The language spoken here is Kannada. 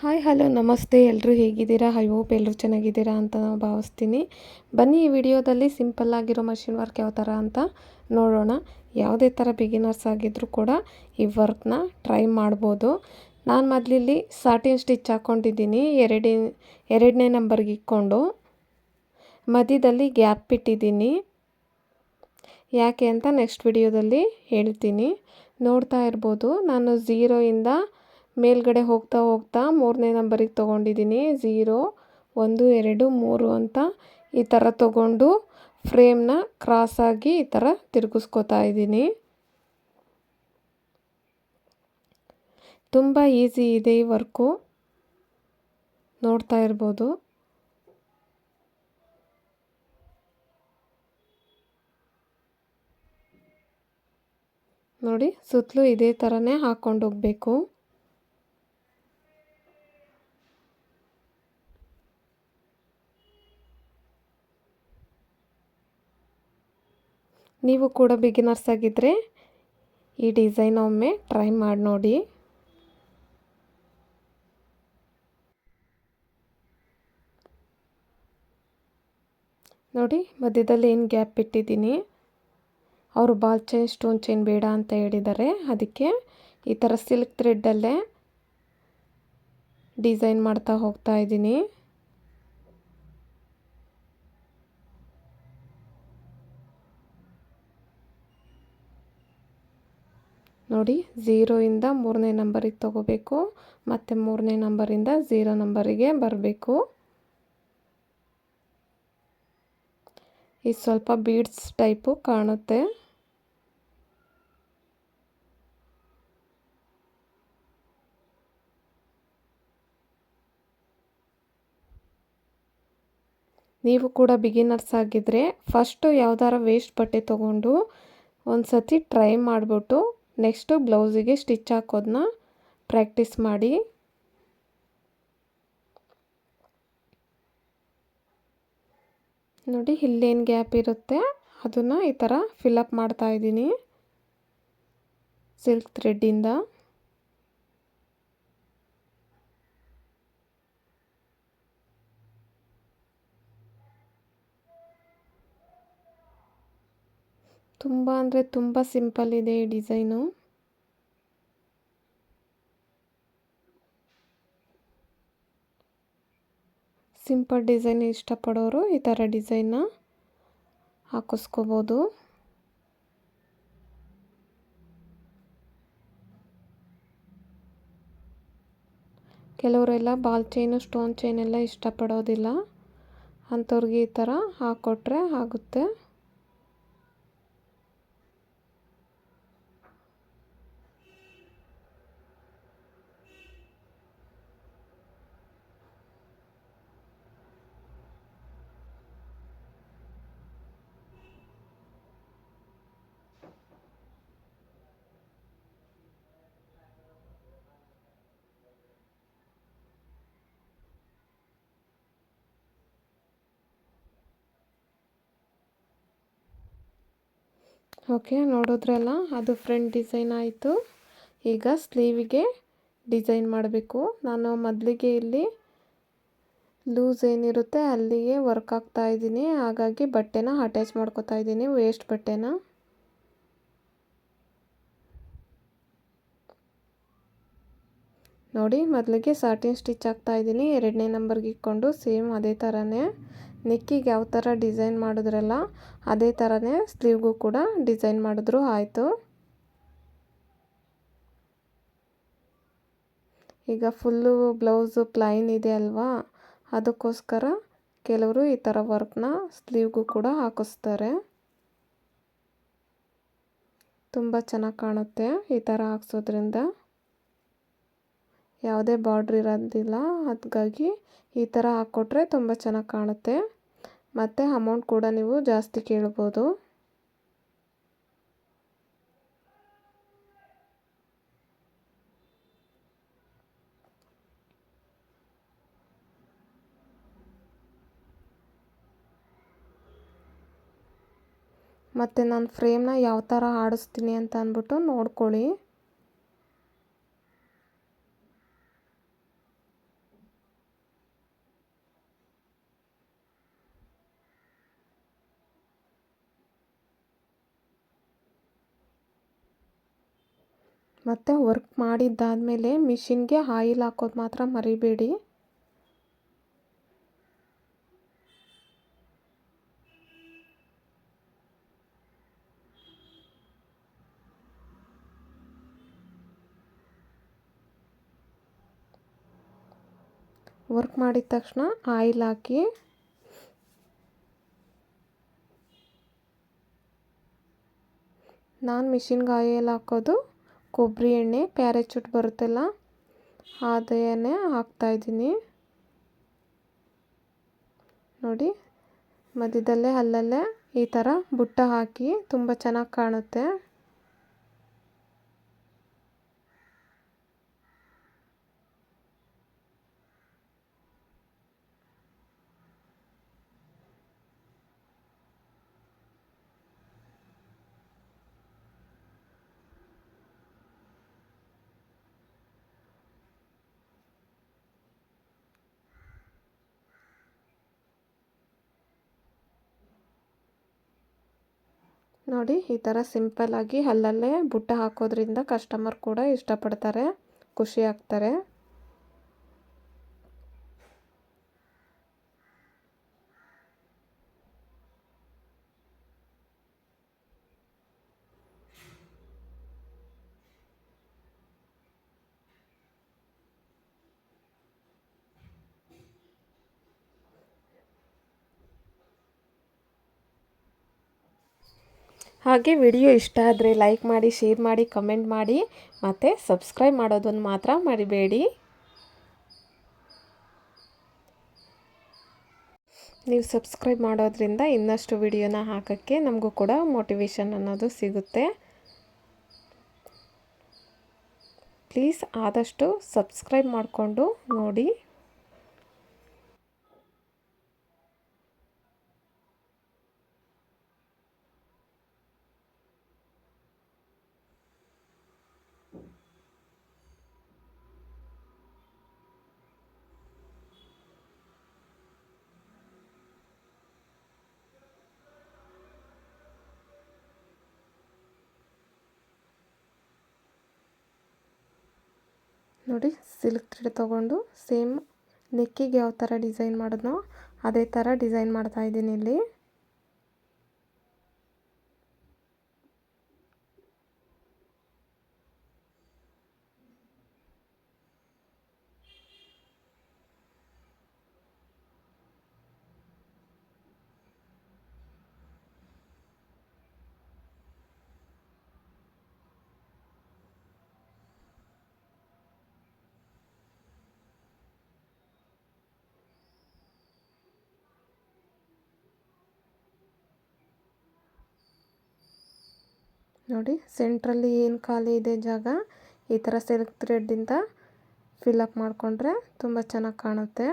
ಹಾಯ್ ಹಲೋ ನಮಸ್ತೆ. ಎಲ್ಲರೂ ಹೇಗಿದ್ದೀರಾ? ಐ ಹೋಪ್ ಎಲ್ಲರೂ ಚೆನ್ನಾಗಿದ್ದೀರಾ ಅಂತ ನಾನು ಭಾವಿಸ್ತೀನಿ. ಬನ್ನಿ, ಈ ವಿಡಿಯೋದಲ್ಲಿ ಸಿಂಪಲ್ ಆಗಿರೋ ಮಷಿನ್ ವರ್ಕ್ ಯಾವ ಥರ ಅಂತ ನೋಡೋಣ. ಯಾವುದೇ ಥರ ಬಿಗಿನರ್ಸ್ ಆಗಿದ್ದರೂ ಕೂಡ ಈ ವರ್ಕ್ನ ಟ್ರೈ ಮಾಡ್ಬೋದು. ನಾನು ಮೊದಲಿಲ್ಲಿ ಸಾಟಿನ್ ಸ್ಟಿಚ್ ಹಾಕ್ಕೊಂಡಿದ್ದೀನಿ ಎರಡೇ, ಎರಡನೇ ನಂಬರ್ಗೆ ಇಕ್ಕೊಂಡು ಮಧ್ಯದಲ್ಲಿ ಗ್ಯಾಪ್ ಇಟ್ಟಿದ್ದೀನಿ. ಯಾಕೆ ಅಂತ ನೆಕ್ಸ್ಟ್ ವಿಡಿಯೋದಲ್ಲಿ ಹೇಳ್ತೀನಿ. ನೋಡ್ತಾ ಇರ್ಬೋದು. ನಾನು ಝೀರೋಯಿಂದ ಮೇಲ್ಗಡೆ ಹೋಗ್ತಾ ಹೋಗ್ತಾ ಮೂರನೇ ನಂಬರಿಗೆ ತೊಗೊಂಡಿದ್ದೀನಿ. ಝೀರೋ ಒಂದು, ಎರಡು, ಮೂರು ಅಂತ ಈ ಥರ ತೊಗೊಂಡು ಫ್ರೇಮ್ನ ಕ್ರಾಸಾಗಿ ಈ ಥರ ತಿರುಗಿಸ್ಕೋತಾ ಇದ್ದೀನಿ. ತುಂಬ ಈಸಿ ಇದೆ ಈ ವರ್ಕು. ನೋಡ್ತಾ ಇರ್ಬೋದು. ನೋಡಿ, ಸುತ್ತಲೂ ಇದೇ ಥರನೇ ಹಾಕ್ಕೊಂಡು ಹೋಗಬೇಕು. ನೀವು ಕೂಡ ಬಿಗಿನರ್ಸ್ ಆಗಿದ್ದರೆ ಈ ಡಿಸೈನ್ ಒಮ್ಮೆ ಟ್ರೈ ಮಾಡಿ ನೋಡಿ. ನೋಡಿ, ಮಧ್ಯದಲ್ಲಿ ಏನು ಗ್ಯಾಪ್ ಇಟ್ಟಿದ್ದೀನಿ? ಅವರು ಬಾಲ್ ಚೈನ್ ಸ್ಟೋನ್ ಚೈನ್ ಬೇಡ ಅಂತ ಹೇಳಿದ್ದಾರೆ. ಅದಕ್ಕೆ ಈ ಥರ ಸಿಲ್ಕ್ ಥ್ರೆಡ್ಡಲ್ಲೇ ಡಿಸೈನ್ ಮಾಡ್ತಾ ಹೋಗ್ತಾ ಇದ್ದೀನಿ. ನೋಡಿ ಝೀರೋಯಿಂದ ಮೂರನೇ ನಂಬರಿಗೆ ತಗೋಬೇಕು, ಮತ್ತು ಮೂರನೇ ನಂಬರಿಂದ ಝೀರೋ ನಂಬರಿಗೆ ಬರಬೇಕು. ಇದು ಸ್ವಲ್ಪ ಬೀಡ್ಸ್ ಟೈಪು ಕಾಣುತ್ತೆ. ನೀವು ಕೂಡ ಬಿಗಿನರ್ಸ್ ಆಗಿದ್ದರೆ ಫಸ್ಟು ಯಾವ್ದಾರ ವೇಸ್ಟ್ ಬಟ್ಟೆ ತೊಗೊಂಡು ಒಂದು ಸತಿ ಟ್ರೈ ಮಾಡಿಬಿಟ್ಟು ನೆಕ್ಸ್ಟು ಬ್ಲೌಸಿಗೆ ಸ್ಟಿಚ್ ಹಾಕೋದನ್ನ ಪ್ರಾಕ್ಟೀಸ್ ಮಾಡಿ. ನೋಡಿ ಇಲ್ಲೇನು ಗ್ಯಾಪ್ ಇರುತ್ತೆ, ಅದನ್ನು ಈ ಥರ ಫಿಲಪ್ ಮಾಡ್ತಾ ಇದ್ದೀನಿ. ಸಿಲ್ಕ್ ಥ್ರೆಡ್ಡಿಂದ ತುಂಬ ಅಂದರೆ ತುಂಬ ಸಿಂಪಲ್ ಇದೆ ಈ ಡಿಸೈನು ಸಿಂಪಲ್ ಡಿಸೈನ್ ಇಷ್ಟಪಡೋರು ಈ ಥರ ಡಿಸೈನ್ನ ಹಾಕಿಸ್ಕೋಬೋದು. ಕೆಲವರೆಲ್ಲ ಬಾಲ್ ಚೈನು ಸ್ಟೋನ್ ಚೈನ್ ಇಷ್ಟಪಡೋದಿಲ್ಲ. ಅಂಥವ್ರಿಗೆ ಈ ಥರ ಹಾಕ್ಕೊಟ್ರೆ ಆಗುತ್ತೆ. ಓಕೆ, ನೋಡಿದ್ರಲ್ಲ, ಅದು ಫ್ರಂಟ್ ಡಿಸೈನ್ ಆಯಿತು. ಈಗ ಸ್ಲೀವಿಗೆ ಡಿಸೈನ್ ಮಾಡಬೇಕು. ನಾನು ಮೊದಲಿಗೆ ಇಲ್ಲಿ ಲೂಸ್ ಏನಿರುತ್ತೆ ಅಲ್ಲಿಗೆ ವರ್ಕ್ ಆಗ್ತಾ ಇದ್ದೀನಿ. ಹಾಗಾಗಿ ಬಟ್ಟೆನ ಅಟ್ಯಾಚ್ ಮಾಡ್ಕೋತಾ ಇದ್ದೀನಿ ವೇಸ್ಟ್ ಬಟ್ಟೆನ. ನೋಡಿ, ಮೊದಲಿಗೆ ಸಾಟಿನ್ ಸ್ಟಿಚ್ ಆಗ್ತಾ ಇದ್ದೀನಿ. ಎರಡನೇ ನಂಬರ್ಗೆ ಇಕ್ಕೊಂಡು ಸೇಮ್ ಅದೇ ಥರನೇ ನೆಕ್ಕಿಗೆ ಯಾವ ಥರ ಡಿಸೈನ್ ಮಾಡಿದ್ರಲ್ಲ, ಅದೇ ಥರನೇ ಸ್ಲೀವ್ಗೂ ಕೂಡ ಡಿಸೈನ್ ಮಾಡಿದ್ರು, ಆಯಿತು. ಈಗ ಫುಲ್ಲು ಬ್ಲೌಸು ಪ್ಲೈನ್ ಇದೆ ಅಲ್ವಾ, ಅದಕ್ಕೋಸ್ಕರ ಕೆಲವರು ಈ ಥರ ವರ್ಕ್ನ ಸ್ಲೀವ್ಗೂ ಕೂಡ ಹಾಕಿಸ್ತಾರೆ. ತುಂಬ ಚೆನ್ನಾಗಿ ಕಾಣುತ್ತೆ ಈ ಥರ ಹಾಕ್ಸೋದ್ರಿಂದ. ಯಾವುದೇ ಬಾರ್ಡ್ರ್ ಇರೋದಿಲ್ಲ. ಅದಕ್ಕಾಗಿ ಈ ಥರ ಹಾಕ್ಕೊಟ್ರೆ ತುಂಬ ಚೆನ್ನಾಗಿ ಕಾಣುತ್ತೆ. ಮತ್ತು ಅಮೌಂಟ್ ಕೂಡ ನೀವು ಜಾಸ್ತಿ ಕೇಳ್ಬೋದು. ಮತ್ತು ನಾನು ಫ್ರೇಮ್ನ ಯಾವ ಥರ ಆಡಿಸ್ತೀನಿ ಅಂತ ಅಂದ್ಬಿಟ್ಟು ನೋಡ್ಕೊಳ್ಳಿ. ಮತ್ತು ವರ್ಕ್ ಮಾಡಿದ್ದಾದಮೇಲೆ ಮಿಷಿನ್ಗೆ ಆಯಿಲ್ ಹಾಕೋದು ಮಾತ್ರ ಮರಿಬೇಡಿ. ವರ್ಕ್ ಮಾಡಿದ ತಕ್ಷಣ ಆಯಿಲ್ ಹಾಕಿ. ನಾನು ಮಿಷಿನ್ಗೆ ಆಯಿಲ್ ಹಾಕೋದು ಕೊಬ್ಬರಿ ಎಣ್ಣೆ ಪ್ಯಾರಚೂಟ್ ಬರುತ್ತಲ್ಲ? ಅದೇನೆ ಹಾಕ್ತಾ ಹಾಕ್ತಾಯಿದ್ದೀನಿ ನೋಡಿ, ಮಧ್ಯದಲ್ಲೇ, ಅಲ್ಲಲ್ಲೇ ಈ ಥರ ಬುಟ್ಟ ಹಾಕಿ ತುಂಬ ಚೆನ್ನಾಗಿ ಕಾಣುತ್ತೆ. ನೋಡಿ ಈ ಥರ ಸಿಂಪಲ್ಲಾಗಿ ಅಲ್ಲಲ್ಲೇ ಬುಟ್ಟ ಹಾಕೋದ್ರಿಂದ ಕಸ್ಟಮರ್ ಕೂಡ ಇಷ್ಟಪಡ್ತಾರೆ ಖುಷಿ ಆಗ್ತಾರೆ. ಹಾಗೆ ವಿಡಿಯೋ ಇಷ್ಟ ಆದರೆ ಲೈಕ್ ಮಾಡಿ ಶೇರ್ ಮಾಡಿ ಕಮೆಂಟ್ ಮಾಡಿ, ಮತ್ತು ಸಬ್ಸ್ಕ್ರೈಬ್ ಮಾಡೋದನ್ನು ಮಾತ್ರ ಮರಿಬೇಡಿ. ನೀವು ಸಬ್ಸ್ಕ್ರೈಬ್ ಮಾಡೋದ್ರಿಂದ ಇನ್ನಷ್ಟು ವಿಡಿಯೋನ ಹಾಕೋಕ್ಕೆ ನಮಗೂ ಕೂಡ ಮೋಟಿವೇಶನ್ ಅನ್ನೋದು ಸಿಗುತ್ತೆ. ಪ್ಲೀಸ್ ಆದಷ್ಟು ಸಬ್ಸ್ಕ್ರೈಬ್ ಮಾಡಿಕೊಂಡು ನೋಡಿ. ನೋಡಿ ಸಿಲ್ಕ್ ಥ್ರೆಡ್ ತೊಗೊಂಡು ಸೇಮ್ ನೆಕ್ಕಿಗೆ ಯಾವ ಥರ ಡಿಸೈನ್ ಮಾಡಿದ್ನೋ, ಅದೇ ಥರ ಡಿಸೈನ್ ಮಾಡ್ತಾಯಿದ್ದೀನಿ ಇಲ್ಲಿ. ನೋಡಿ, ಸೆಂಟ್ರಲ್ಲಿ ಏನು ಖಾಲಿ ಇದೆ ಜಾಗ, ಈ ಥರ ಸಿಲ್ಕ್ ಥ್ರೆಡ್ಡಿಂದ ಅಪ್ ಮಾಡಿಕೊಂಡ್ರೆ ತುಂಬ ಚೆನ್ನಾಗಿ ಕಾಣುತ್ತೆ.